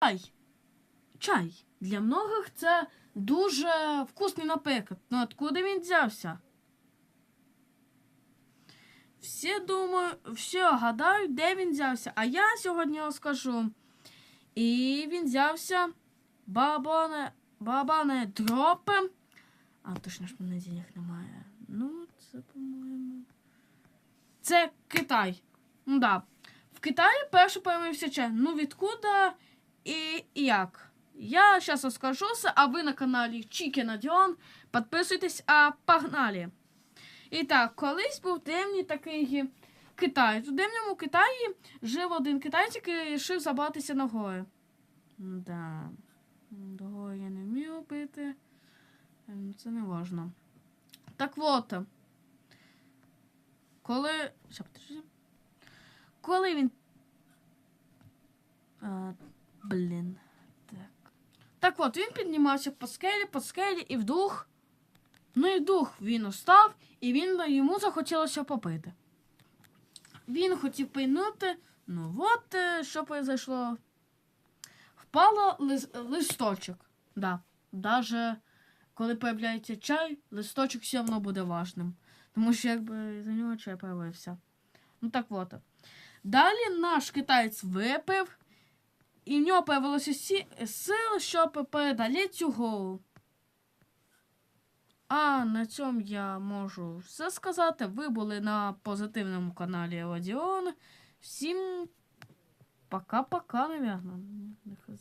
Чай. Чай. Для многих це дуже вкусний напиток. Ну откуда він взявся? Всі думають, всі гадають, де він взявся. А я сьогодні розкажу. І він взявся бабане, бабане дропи. А точно ж мене денег немає. Ну, це, по-моєму. Це Китай. Ну да. В Китаї перше появився чай. Ну відкуда і як? Я зараз розкажу все, а ви на каналі Chicken Addion. Підписуйтесь, а погнали! І так, колись був дивний такий Китай. У дивному Китаї жив один китайець, який вирішив забратися на гори. Да. До гори я не вмію пити. Ем, Це не важно. Так от. Коли. Коли він. Блін. Так. Так от, він піднімався по скелі, по скелі і вдруг. Ну і дух він устав, і він йому захотілося попити. Він хотів пийнути. Ну от е, що произошло. Впало лис- листочок. Да. Даже коли появляється чай, листочок все одно буде важним. Тому що якби за нього чай появився. Ну так от. Далі наш китаєць випив, і в нього появилося сі... сил, щоб передалі цю гору. А на цьому я можу все сказати. Ви були на позитивному каналі Родіон. Всім пока-пока, мабуть.